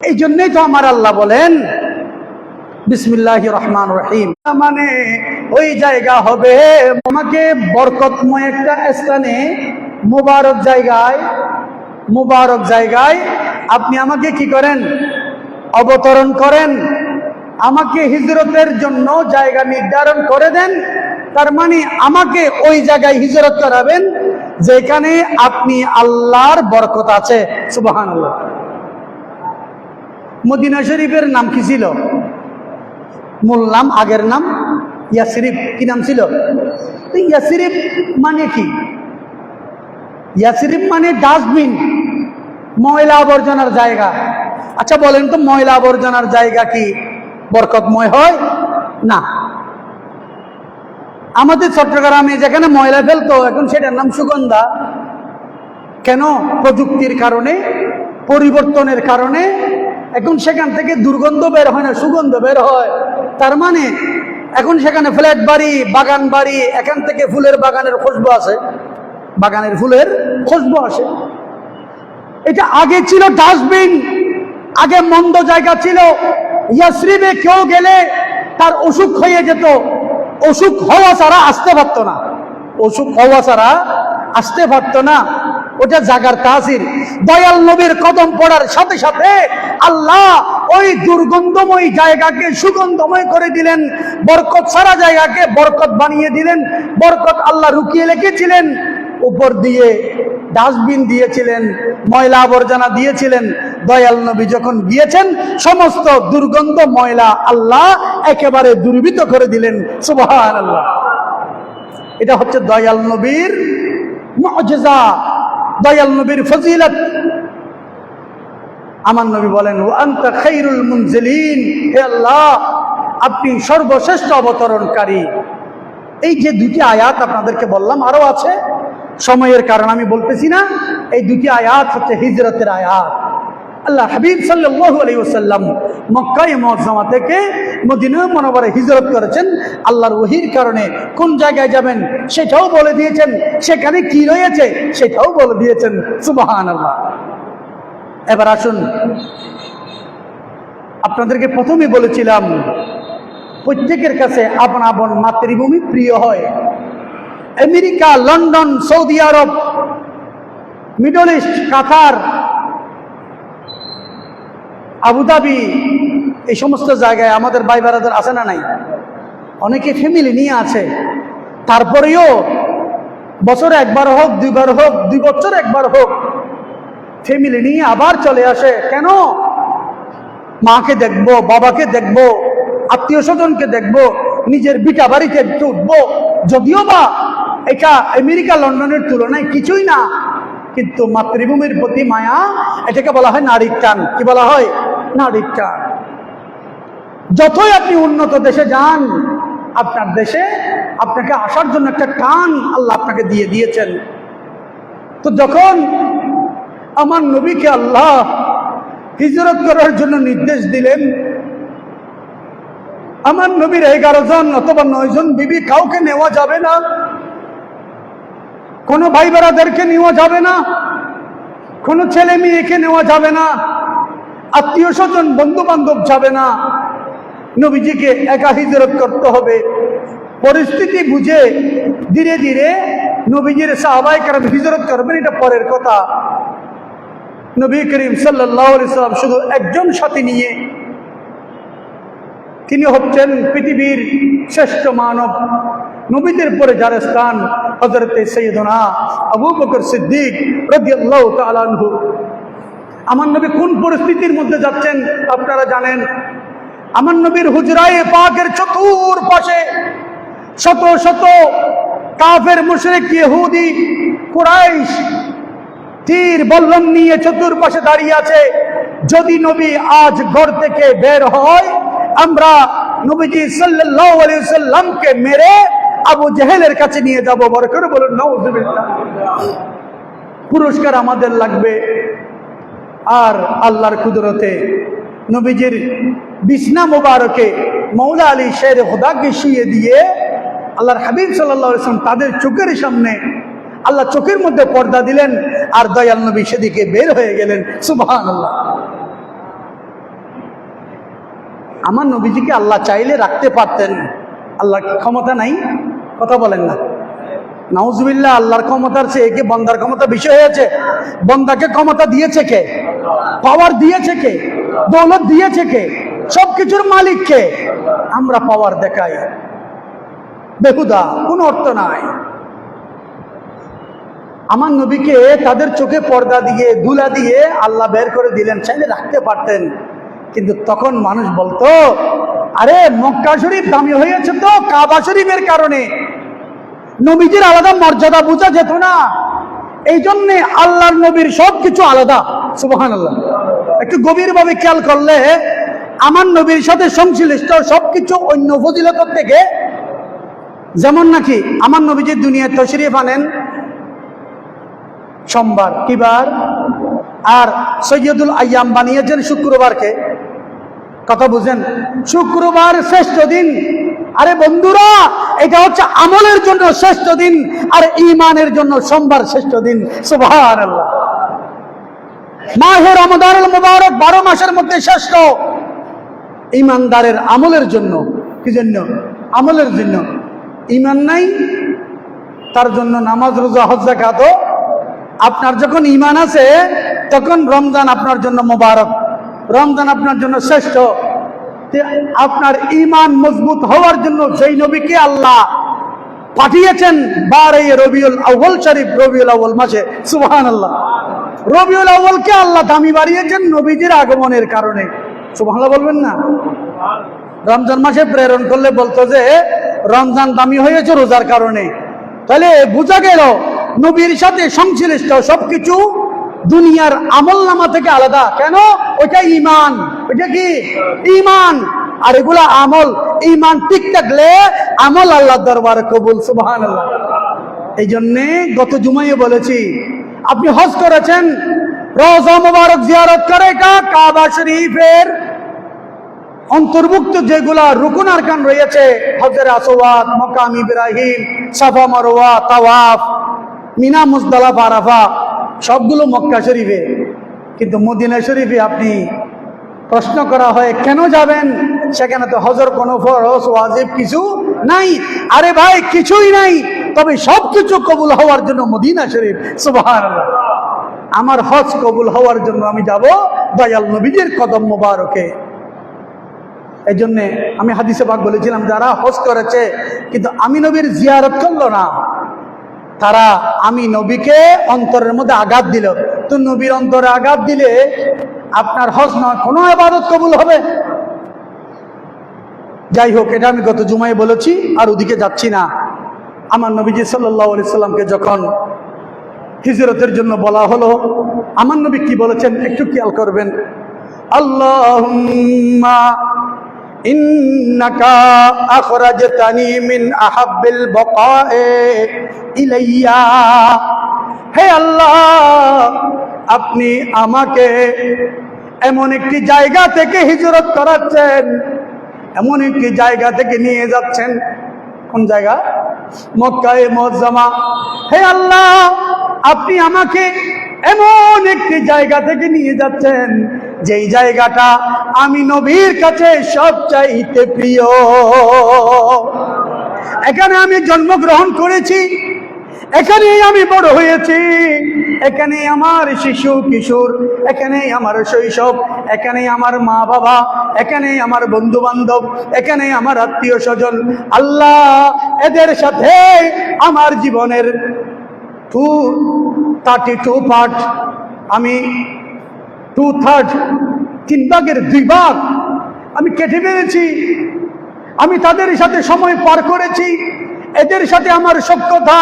এই জন্যই তো আমার আল্লাহ বলেন, বিসমিল্লাহ রহমান রহিম। মানে ওই জায়গা হবে, আমাকে বরকতময় একটা স্থানে, মুবারক জায়গায় মুবারক জায়গায় আপনি আমাকে কি করেন? অবতরণ করেন। আমাকে হিজরতের জন্য জায়গা নির্ধারণ করে দেন। তার মানে আমাকে ওই জায়গায় হিজরত করাবেন, যেখানে আপনি আল্লাহর বরকত আছে। সুবাহান আল্লাহ মদিনা শরীফের নাম কি ছিল? মূল নাম, আগের নাম ইয়াসরিফ। কি নাম ছিল? তো ইয়াসরিফ মানে কি? ইয়াসরিফ মানে ডাস্টবিন, ময়লা আবর্জনার জায়গা। আচ্ছা বলেন তো ময়লা আবর্জনার জায়গা কি? বরকতময় হয়? না। আমাদের চট্টগ্রামে যেখানে ময়লা ফেলতো, এখন সেটার নাম সুগন্ধা। কেন? প্রযুক্তির কারণে, পরিবর্তনের কারণে এখন সেখান থেকে দুর্গন্ধ বের হয় না, সুগন্ধ বের হয়। তার মানে এখন সেখানে ফ্ল্যাট বাড়ি, বাগান বাড়ি, এখান থেকে ফুলের বাগানের খুশবু আছে বাগানের ফুলের খুশবু আসে। এটা আগে ছিল ডাস্টবিন, আগে মন্দ জায়গা ছিল। ইয়াসরিবে কেউ গেলে তার অসুখ হয়ে যেত। অসুখ হওয়া ছাড়া আসতে পারত না। অসুখ হওয়া ছাড়া আসতে পারত না। ওটা জাগার তাসির দয়াল নবীর কদম পড়ার সাথে সাথে আল্লাহ ওই দুর্গন্ধময় জায়গাকে সুগন্ধময় করে দিলেন, বরকত সারা জায়গাকে বরকত বানিয়ে দিলেন, বরকত আল্লাহ রুকিয়ে রেখেছিলেন, উপর দিয়ে ডাস্টবিন দিয়েছিলেন, ময়লা আবর্জনা দিয়েছিলেন, দয়াল নবী যখন গিয়েছেন, সমস্ত দুর্গন্ধ ময়লা আল্লাহ একেবারে দুর্বৃত করে দিলেন সুবহান আল্লাহ এটা হচ্ছে দয়াল নবীর মজেজা। দয়াল নবীর ফজিলত। আমার নবী বলেন ওয়ান্তা খৈরুল মুনজেলিন, হে আল্লাহ, আপনি সর্বশ্রেষ্ঠ অবতরণকারী। এই যে দুটি আয়াত আপনাদেরকে বললাম আরও আছে। সময়ের কারণ আমি বলতেছি না, এই দুটি আয়াত হচ্ছে হিজরতের আয়াত। আল্লাহ হাবিব সাল্লাল্লাহু আলাইহি ওয়াসাল্লাম মক্কায় মুআজ্জামা থেকে মদিনা মনোবরে হিজরত করেছেন। আল্লাহর ওহির কারণে কোন জায়গায় যাবেন সেটাও বলে দিয়েছেন। সেখানে কি রয়েছে সেটাও বলে দিয়েছেন। সুবহানাল্লাহ। এবার আসুন, আপনাদেরকে প্রথমে বলেছিলাম, প্রত্যেকের কাছে আপন আপন মাতৃভূমি প্রিয় হয়। America, London, Saudi Arab, Middle East, Qatar Abu Dhabi এই সমস্ত জায়গায় আমাদের ভাই বেড়াদের আছে না নাই? অনেকে ফ্যামিলি নিয়ে আছে। তারপরেও বছরে একবার হোক, দুইবার হোক, দুই বছর একবার হোক ফ্যামিলি নিয়ে আবার চলে আসে। কেন? মাকে দেখব, বাবাকে দেখব, আত্মীয় স্বজনকে দেখব, নিজের বিটা বাড়িতে একটু উঠবো। যদিও বা এটা আমেরিকা, লন্ডনের তুলনায় কিছুই না, কিন্তু মাতৃভূমির প্রতি মায়া, এটাকে বলা হয় নারীর টান। কি বলা হয়? টান যতই আপনি উন্নত দেশে যান, আপনার দেশে আপনাকে আসার জন্য একটা টান আল্লাহ আপনাকে দিয়ে দিয়েছেন। তো যখন আমার নবীকে আল্লাহ হিজরত করার জন্য নির্দেশ দিলেন, আমার নবীর এগারো জন অথবা নয় জন বিবি কাউকে নেওয়া যাবে না, কোনো ভাই বেড়াদেরকে নেওয়া যাবে না, কোনো ছেলে মেয়েকে নেওয়া যাবে না আত্মীয় স্বজন বন্ধু বান্ধব যাবে না। নবীজিকে একা হিজরত করতে হবে। পরিস্থিতি বুঝে ধীরে ধীরে নবীজির সাহবাই কারণ হিজরত করবেন, এটা পরের কথা। নবী করিম সাল্লাম শুধু একজন সাথী নিয়ে তিনি হচ্ছেন পৃথিবীর শ্রেষ্ঠ মানব। নবীদের পরে যার স্থান হজরত সৈয়দনা আবু বকর সিদ্দিক রদিয়াল্লাহ তালানহু আমার নবী কোন পরিস্থিতির মধ্যে যাচ্ছেন আপনারা জানেন? আমার নবীর হুজরায় পাকের চতুর পাশে শত শত কাফের, মুশরিক, ইহুদি, কুরাইশ তীর বল্লম নিয়ে চতুর্পাশে দাঁড়িয়ে আছে। যদি নবী আজ ঘর থেকে বের হয়, আমরা নবীজি সাল্লাল্লাহু আলাইহি সাল্লামকে মেরে আবু জেহেলের কাছে নিয়ে যাব। বড় বলুন, নাউজুবিল্লাহ। পুরস্কার আমাদের লাগবে। আর আল্লাহর কুদরতে নবীজির বিছনা মোবারকে মৌলা আলী শের খোদাকে শুয়ে দিয়ে আল্লাহর হাবিব সাল্লাহ ইসলাম তাদের চোখের সামনে আল্লাহ চোখের মধ্যে পর্দা দিলেন আর দয়াল নবী সেদিকে বের হয়ে গেলেন। সুবহান আল্লাহ আমার নবীজিকে আল্লাহ চাইলে রাখতে পারতেন আল্লাহ ক্ষমতা নাই, কথা বলেন না। নাউজুবিল্লাহ, আল্লাহর ক্ষমতার চেয়ে কি বন্দার ক্ষমতা বেশি হয়েছে। বন্দাকে ক্ষমতা দিয়েছে কে? পাওয়ার দিয়েছে কে? দৌলত দিয়েছে কে? সব কিছুর মালিক কে? আমরা পাওয়ার দেখাই। বেহুদা, কোনো অর্থ নাই। আমার নবীকে তাদের চোখে পর্দা দিয়ে, দুলা দিয়ে আল্লাহ বের করে দিলেন, চাইলে রাখতে পারতেন। কিন্তু তখন মানুষ বলতো, আরে, মক্কা শরীফ দামি হয়েছে তো, কাবা শরীফের কারণে। নবীজির আলাদা মর্যাদা বোঝা যেত না। এই জন্যে আল্লাহর নবীর সব কিছু আলাদা। সুবহান আল্লাহ একটু গভীরভাবে খেয়াল করলে আমার নবীর সাথে সংশ্লিষ্ট সবকিছু অন্য ফজিলতর থেকে যেমন নাকি আমার নবীজির দুনিয়ায় তশরিফ আনেন, সোমবার, কিবার, আর সৈয়দুল আয়াম বানিয়েছেন শুক্রবারকে। কথা বুঝেন। শুক্রবার শ্রেষ্ঠ দিন। আরে বন্ধুরা, এটা হচ্ছে আমলের জন্য শ্রেষ্ঠ দিন, আর ইমানের জন্য সোমবার শ্রেষ্ঠ দিন। সুভান আল্লাহ মাহের রমদানুল মুবারক বারো মাসের মধ্যে শ্রেষ্ঠ। ইমানদারের আমলের জন্য। কি জন্য? আমলের জন্য। ইমান নাই, তার জন্য নামাজ, রোজা, হজ জাকাত আপনার যখন ইমান আছে, তখন রমজান আপনার জন্য মোবারক। রমজান আপনার জন্য শ্রেষ্ঠ। আপনার ইমান মজবুত হওয়ার জন্য সেই নবীকে আল্লাহ পাঠিয়েছেন বারে রবিউল আউ্ল শরীফ, রবিউল আউ্ল মাসে সুবহান আল্লাহ রবিউল আউ্লকে আল্লাহ দামি বাড়িয়েছেন নবীজির আগমনের কারণে। সুবহান বলবেন না? রমজান মাসে প্রেরণ করলে বলতো যে, রমজান দামি হয়েছে রোজার কারণে। তাহলে বোঝা গেল, নবীর সাথে সংশ্লিষ্ট সবকিছু দুনিয়ার আমল নামা থেকে আলাদা। কেন? ওইটা ইমান ওইটা কি? ইমান আর এগুলা আমল। ইমান ঠিক থাকলে আমল আল্লাহ দরবার কবুল সুবহান আল্লাহ এই জন্যে গত জুমাইয়ে বলেছি, আপনি হজ করেছেন, রোজা মুবারক জিয়ারত করে কাবা শরীফের অন্তর্ভুক্ত যেগুলা রুকুন আরকান রয়েছে হজর আসওয়াত মকাম ইব্রাহিম, সাফা মারওয়া, তাওয়াফ, মিনা মুজদালা আরাফা সবগুলো মক্কা শরীফে, কিন্তু মদিনা শরীফে আপনি প্রশ্ন করা হয়, কেন যাবেন? সেখানে তো হজর কোনো ফরজ, ওয়াজিব কিছু নাই। আরে ভাই, কিছুই নাই। তবে সব কিছু কবুল হওয়ার জন্য মদিনা শরীফ, সুবহানাল্লাহ। আমার হজ কবুল হওয়ার জন্য আমি যাব দয়াল নবীজির কদম মোবারকে। এই জন্যে আমি হাদিসে বাগ বলেছিলাম, যারা হজ করেছে, কিন্তু আমি নবীর জিয়ারত করল না। তারা আমি নবীকে অন্তরের মধ্যে আঘাত দিল। তো নবীর অন্তরে আঘাত দিলে আপনার হজ নয় কোনো আবাদত কবুল হবে? যাই হোক, এটা আমি গত জুমায় বলেছি, আর ওদিকে যাচ্ছি না। আমার নবীজি সাল্লাহ সাল্লামকে যখন হিজরতের জন্য বলা হলো, আমার নবী কি বলেছেন? একটু খেয়াল করবেন। আল্লাহ হে আল্লাহ, আপনি আমাকে এমন একটি জায়গা থেকে হিজরত করাচ্ছেন, এমন একটি জায়গা থেকে নিয়ে যাচ্ছেন। কোন জায়গা? মক্কায় মজ্জামা হে আল্লাহ, আপনি আমাকে এমন একটি জায়গা থেকে নিয়ে যাচ্ছেন যেই জায়গাটা আমি নবীর কাছে সবচাইতে প্রিয়। এখানে আমি জন্মগ্রহণ করেছি, এখানেই আমি বড় হয়েছি এখানে আমার শিশু কিশোর, এখানেই আমার শৈশব, এখানেই আমার মা বাবা, এখানেই আমার বন্ধু বান্ধব এখানেই আমার আত্মীয় স্বজন। আল্লাহ এদের সাথে আমার জীবনের টু থার্টি টু পার্ট আমি টু থার্ড তিন ভাগের দুই ভাগ আমি কেটে ফেলেছি। আমি তাদের সাথে সময় পার করেছি। এদের সাথে আমার সক্ষতা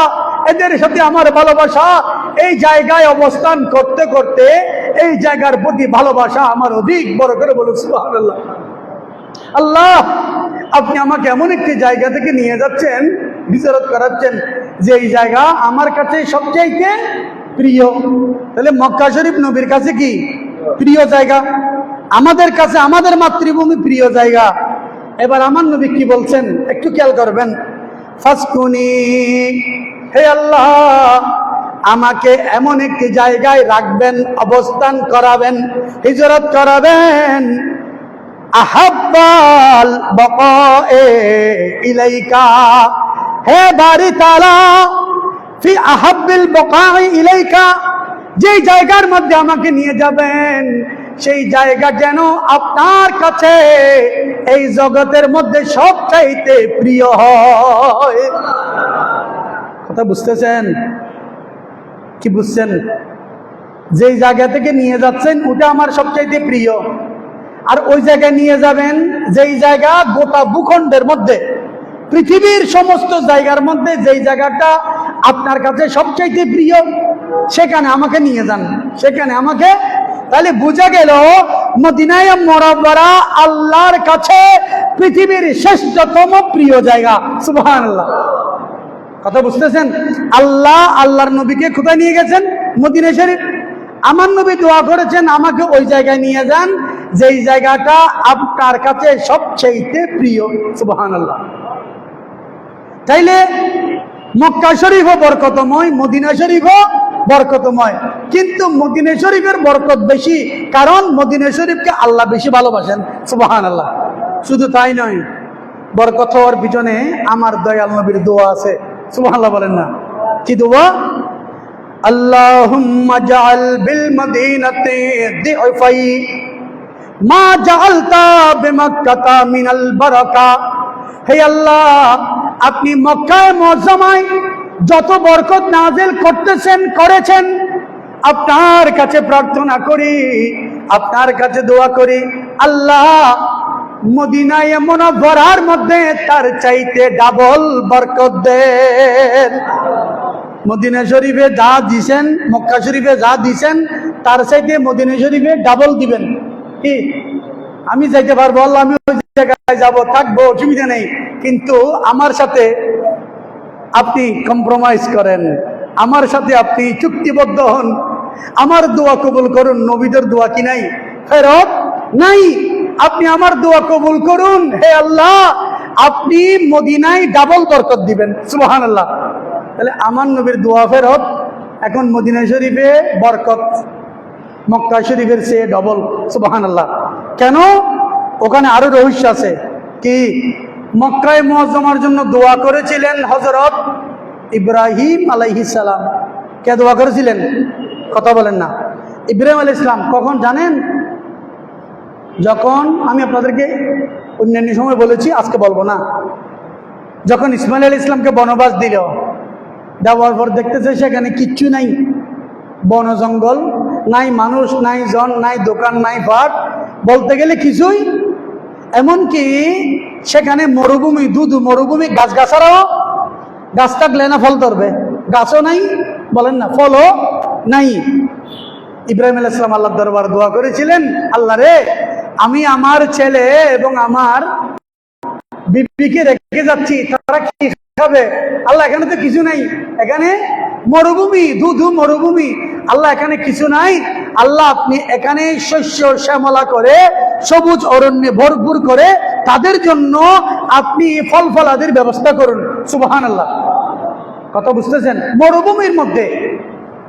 এদের সাথে আমার ভালোবাসা, এই জায়গায় অবস্থান করতে করতে এই জায়গার প্রতি ভালোবাসা আমার অধিক বড় করে বলুন, সুবহানাল্লাহ। আল্লাহ, আপনি আমাকে এমন একটি জায়গা থেকে নিয়ে যাচ্ছেন বিচারত করাচ্ছেন, যে এই জায়গা আমার কাছে সবচাইতে প্রিয়। তাহলে মক্কা শরীফ নবীর কাছে কি? প্রিয় জায়গা। আমাদের কাছে, আমাদের মাতৃভূমি প্রিয় জায়গা। এবার আমার নবী কি বলছেন? একটু খেয়াল করবেন। ফাসকুনি, হে আল্লাহ, আমাকে এমন একটি জায়গায় রাখবেন, অবস্থান করাবেন, হিজরত করাবেন। আহাব্বাল বকায়ে ইলাইকা। হে বাড়ি তালা আহাব্বিল বকায়ে ইলাইকা। যেই জায়গার মধ্যে আমাকে নিয়ে যাবেন, সেই জায়গা যেন আপনার কাছে এই জগতের মধ্যে সবচাইতে প্রিয় হয়। কথা বুঝতেছেন? কি বুঝছেন? যেই জায়গা থেকে নিয়ে যাচ্ছেন, ওটা আমার সবচাইতে প্রিয়। আর ওই জায়গায় নিয়ে যাবেন, যেই জায়গা গোটা ভূখণ্ডের মধ্যে, পৃথিবীর সমস্ত জায়গার মধ্যে যেই জায়গাটা আপনার কাছে সবচাইতে প্রিয়, সেখানে আমাকে নিয়ে যান। সেখানে আমাকে, তাহলে বোঝা গেল, মদিনায় মরাবরা আল্লাহর কাছে পৃথিবীর শ্রেষ্ঠতম প্রিয় জায়গা। সুবহান আল্লাহ কথা বুঝতেছেন? আল্লাহ আল্লাহর নবীকে কোথায় নিয়ে গেছেন? মদিনা শরীফ। আমার নবী দোয়া করেছেন, আমাকে ওই জায়গায় নিয়ে যান, যেই জায়গাটা আপনার কাছে সবচেয়ে প্রিয়। সুবহান আল্লাহ তাইলে মক্কা শরীফও বরকতময়, মদিনা শরীফও বরকতময়। কিন্তু মদিনা শরীফের বরকত বেশি, কারণ মদিনা শরীফকে আল্লাহ বেশি ভালোবাসেন। সুবহান আল্লাহ শুধু তাই নয়, বরকত হওয়ার পিছনে আমার দয়াল নবীর দোয়া আছে। সুবহানাল্লাহ বলেন না। কি দোয়া? জাআল বিল মদিনাতি দিফাই মা জাআলতা বিমাক্কাতা মিনাল বারাকা। হে আল্লাহ আপনি মক্কায় মুআজ্জামায় যত বরকত নাজিল করতেছেন, করেছেন, আপনার কাছে প্রার্থনা করি, আপনার কাছে দোয়া করি, আল্লাহ মদিনায় মুনাফরার মধ্যে তার চাইতে ডাবল বরকত দেন। মদিনা শরীফে যা দিছেন, মক্কা শরীফে যা দিছেন, তার চাইতে মদিনা শরীফে ডাবল দিবেন। কি? আমি যাইতে পারব, আল্লাহ, আমি ওই জায়গায় যাব, থাকব, অসুবিধা নেই। কিন্তু আমার সাথে আপনি কম্প্রোমাইজ করেন। আমার সাথে আপনি চুক্তিবদ্ধ হন। আমার দোয়া কবুল করুন, নবীদের দোয়া কি নাই? ফেরত নাই। আপনি আমার দোয়া কবুল করুন, হে আল্লাহ। আপনি মদিনায় ডাবল বরকত দিবেন সুবহান আল্লাহ তাহলে আমার নবীর দোয়া ফেরত, এখন মদিনা শরীফে বরকত, মক্কা শরীফের চেয়ে ডবল সুবাহান আল্লাহ কেন? ওখানে আরও রহস্য আছে। কি? মক্কায় মুআজ্জমার জন্য দোয়া করেছিলেন হজরত ইব্রাহিম সালাম। কে দোয়া করেছিলেন? কথা বলেন না। ইব্রাহিম আলাইহিস সালাম, কখন জানেন? যখন আমি আপনাদেরকে অন্যান্য সময় বলেছি, আজকে বলব না। যখন ইসমাইল আলী ইসলামকে বনবাস দিল, দেওয়ার পর দেখতেছে সেখানে কিচ্ছু নাই। বন জঙ্গল, নাই মানুষ, নাই জন, নাই দোকান, নাই ভাট বলতে গেলে কিছুই। এমনকি সেখানে মরুভূমি, দুধ মরুভূমি গাছ গাছারাও গাছ থাকলে না ফল ধরবে। গাছও নাই, বলেন না, ফলও নাই। ইব্রাহিম আলাইহিস সালাম আল্লাহ দরবার দোয়া করেছিলেন, আল্লাহ রে, আমি আমার ছেলে এবং আমার বিবিকে রেখে যাচ্ছি, তারা কি খাবে? আল্লাহ এখানে তো কিছু নাই। এখানে মরুভূমি, দুধু মরুভূমি, আল্লাহ এখানে কিছু নাই। আল্লাহ আপনি এখানে শস্য শ্যামলা করে, সবুজ অরণ্যে ভরপুর করে, তাদের জন্য আপনি ফল ফলাদের ব্যবস্থা করুন। সুবাহান আল্লাহ কথা বুঝতেছেন? মরুভূমির মধ্যে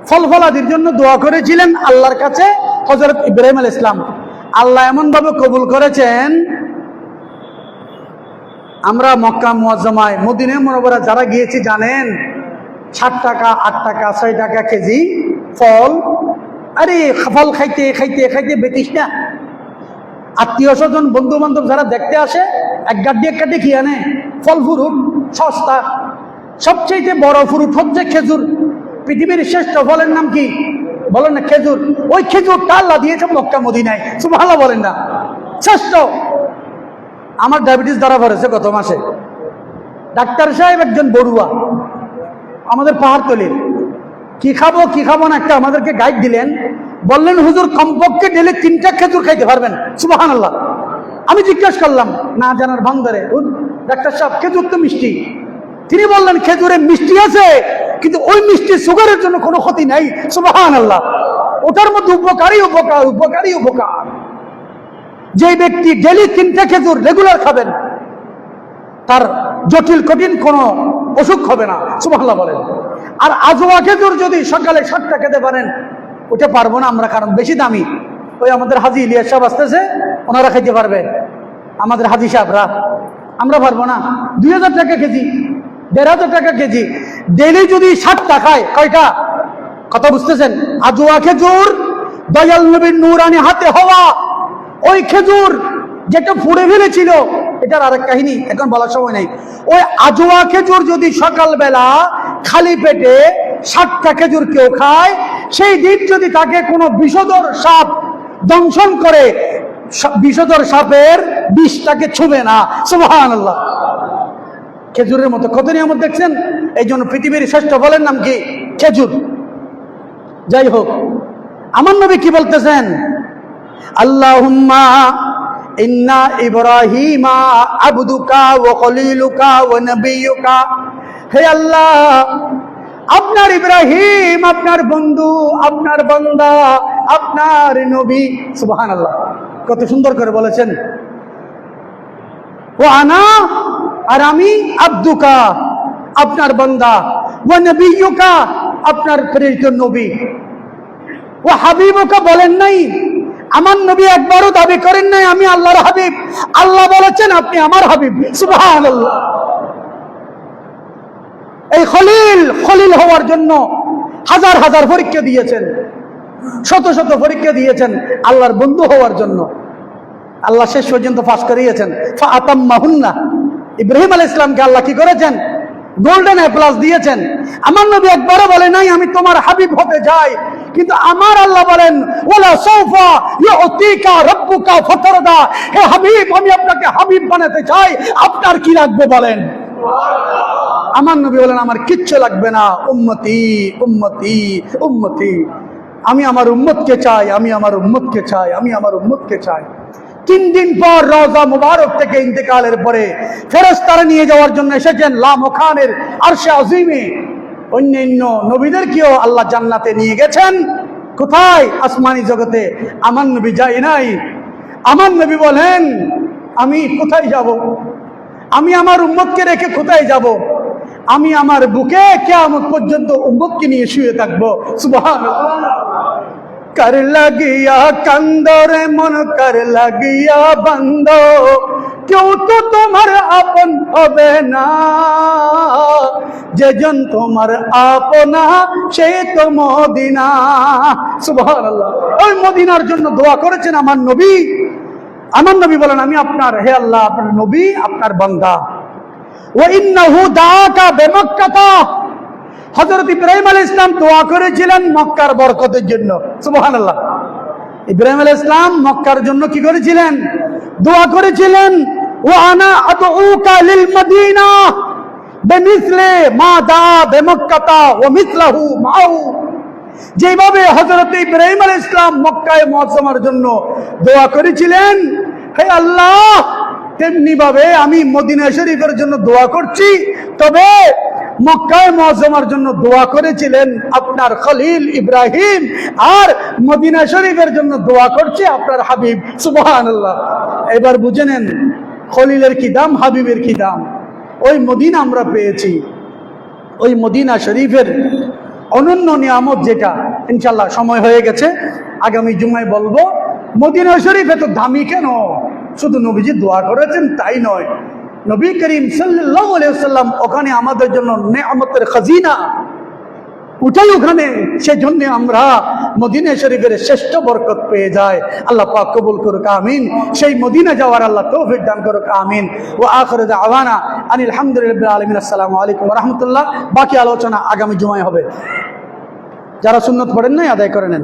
ফল ফলাদির জন্য দোয়া করেছিলেন আল্লাহর কাছে হজরত ইব্রাহিম আল ইসলাম আল্লাহ এমনভাবে কবুল করেছেন, আমরা মক্কা মুয়াজ্জমায় মদিনে মনোবরা যারা গিয়েছি জানেন, ষাট টাকা, আট টাকা, ছয় টাকা কেজি ফল আরে ফল খাইতে খাইতে খাইতে বেতিস না। আত্মীয় স্বজন বন্ধু বান্ধব যারা দেখতে আসে, এক গাড্ডি এক গাড্ডি খেয়ে আনে? ফল, ফুরুট, সস্তা। সবচেয়ে বড় ফুরুট হচ্ছে খেজুর। পৃথিবীর শ্রেষ্ঠ ফলের নাম কি? বলেন না, খেজুর। ওই খেজুরটা আল্লাহ দিয়েছে মক্কা, মদিনায়। সুবহানাল্লাহ বলেন না। শ্রেষ্ঠ। আমার ডায়াবেটিস ধরা পড়েছে গত মাসে। ডাক্তার সাহেব একজন বড়ুয়া। আমাদের পাহাড়তলির। কি খাব কি খাব না একটা আমাদেরকে গাইড দিলেন। বললেন, হুজুর, কমপক্ষে ডেলে তিনটা খেজুর খাইতে পারবেন। সুবাহান আল্লাহ আমি জিজ্ঞেস করলাম, না জানার ভান্দরে ডাক্তার সাহেব, খেজুর তো মিষ্টি। তিনি বললেন, খেজুরে মিষ্টি আছে, কিন্তু ওই মিষ্টি সুগারের জন্য কোনো ক্ষতি নাই। সুবাহান আল্লাহ ওটার মধ্যে উপকারী উপকার উপকারী উপকার। যে ব্যক্তি ডেলি তিনটা খেজুর রেগুলার খাবেন, তার জটিল, কঠিন কোনো অসুখ হবে না। সুবহানাল্লাহ বলেন। আর আজোয়া খেজুর যদি সকালে সাতটা খেতে পারেন, ওটা পারব না আমরা, কারণ বেশি দামি। ওই আমাদের হাজি ইলিয়াস সাহেব আসতেছে, ওনারা খেতে পারবে। আমাদের হাজি সাহেবরা। আমরা পারব না। দুই হাজার টাকা কেজি, দেড় হাজার টাকা কেজি। ডেলি যদি ষাট খায়, কয়টা? কথা বুঝতেছেন? আজোয়া খেজুর, দয়াল নবীর নুরানি হাতে হওয়া। ওই খেজুর যেটা ফুড়ে ফেলেছিল এটার আরেক কাহিনী এখন বলার সময় নেই। ওই আজোয়া খেজুর যদি সকালবেলা খালি পেটে ষাটটা খেজুর কেউ খায়, সেই দিন যদি তাকে কোনো বিষধর সাপ দংশন করে বিষধর সাপের বিষটাকে ছুবে না। সুবহান আল্লাহ খেজুরের মতো কত নিয়ামত দেখছেন? এই জন্য পৃথিবীর শ্রেষ্ঠ ফলের নাম কি? খেজুর। যাই হোক, আমার নবী কি বলতেছেন? আল্লাহুম্মা ইন্না ইব্রাহিমা আবদুকা ওয়া খলিলুকা ওয়া নবিয়ুকা। হে আল্লাহ, আপনার ইব্রাহিম, আপনার বন্ধু, আপনার বান্দা, আপনার নবী, সুবহানাল্লাহ। কত সুন্দর করে বলেছেন। ও আনা আর আমি আব্দুকা, আপনার বান্দা। ও নবীকা আপনার প্রেরিত নবী। ও হাবিবকা বলেন নাই আমার নবী একবারও দাবি করেন নাই, আমি আল্লাহর হাবিব। আল্লাহ বলেছেন, আপনি আমার হাবিব। সুবহানাল্লাহ। এই খলিল খলিল হওয়ার জন্য হাজার হাজার পরীক্ষা দিয়েছেন। শত শত পরীক্ষা দিয়েছেন আল্লাহর বন্ধু হওয়ার জন্য। আল্লাহ শেষ পর্যন্ত ফাঁস করিয়েছেন। আতাম মাহুন্না ইব্রাহিম আল ইসলামকে আল্লাহ কি করেছেন? গোল্ডেন এ প্লাস দিয়েছেন। আমার নবী একবারও বলে নাই, আমি তোমার হাবিব হতে যাই। কিন্তু আমার আল্লাহ বলেন, ওলা সৌফা ইউতিকা রব্বুকা ফতরদা। হে হাবিব, আমি আপনাকে হাবিব বানাতে চাই। আপনার কি লাগবে বলেন? আমার নবী বলেন, আমার কিচ্ছু লাগবে না। উম্মতি উম্মতি উম্মতি। আমি আমার উম্মতকে চাই, আমি আমার উম্মতকে চাই, আমি আমার উম্মতকে চাই। তিন দিন পর রওজা মুবারক থেকে ইন্তেকালের পরে ফেরেশতারা নিয়ে যাওয়ার জন্য এসেছেন লাম খানের আরশে আজিমে। অন্যান্য নবীদেরকেও আল্লাহ জান্নাতে নিয়ে গেছেন। কোথায়? আসমানি জগতে। আমার নবী যাই নাই। আমার নবী বলেন, আমি কোথায় যাব? আমি আমার উম্মতকে রেখে কোথায় যাব? আমি আমার বুকে কেয়ামত পর্যন্ত উম্মতকে নিয়ে শুয়ে থাকব। কর লাগিয়া কান্দরে মন, কর লাগিয়া বন্ধ কেউ তো তোমার আপন হবে না। যেজন তোমার আপনা, সে তো মদিনা। সুবহানাল্লাহ। ওই মদিনার জন্য দোয়া করেছেন আমার নবী। আমার নবী বলেন, আমি আপনার, হে আল্লাহ, আপনার নবী, আপনার বান্দা। ও ইন্নাহু দাকা বেমক্কাতা। হযরত ইব্রাহিম আল ইসলাম দোয়া করেছিলেন মক্কার বরকতের জন্য। সুবহানাল্লাহ। ইব্রাহিম আলাইহিস সালাম মক্কার জন্য কি করেছিলেন? দোয়া করেছিলেন লিল মদিনা, বেমিসলে মা দা বেমক্কাতা ও মিসলাহু মাউ যেভাবে হজরত ইব্রাহিম আল ইসলাম মক্কায় মহাসমার জন্য দোয়া করেছিলেন, হে আল্লাহ তেমনি ভাবে আমি মদিনা শরীফের জন্য দোয়া করছি, তবে মক্কায় মহাসমার জন্য দোয়া করেছিলেন আপনার খলিল ইব্রাহিম, আর মদিনা শরীফের জন্য দোয়া করছে আপনার হাবিব। আল্লাহ এবার বুঝে নেন খলিলের কি দাম, হাবিবের কি দাম? ওই মদিনা আমরা পেয়েছি। ওই মদিনা শরীফের অনন্য নিয়ামত যেটা ইনশাল্লাহ সময় হয়ে গেছে, আগামী জুমায় বলব, মদিনা শরীফ এত দামি কেন? শুধু নবীজি দোয়া করেছেন, তাই নয়। নবী করিম আলাইহি সাল্লাম ওখানে আমাদের জন্য নেয়ামতের খাজিনা উঠাই ওখানে। সেজন্য আমরা মদিনা শরীফের শ্রেষ্ঠ বরকত পেয়ে যায় আল্লাহ পাক কবুল করুক, আমিন। সেই মদিনা যাওয়ার আল্লাহ তৌফিক দান করুক, আমিন। ও আখর আওয়ানা আনিল আলহামদুলিল্লাহ আলমিন। আসসালামু আলাইকুম রহমতুল্লাহ। বাকি আলোচনা আগামী জুমায় হবে। যারা সুন্নত পড়েন নাই, আদায় করে নেন।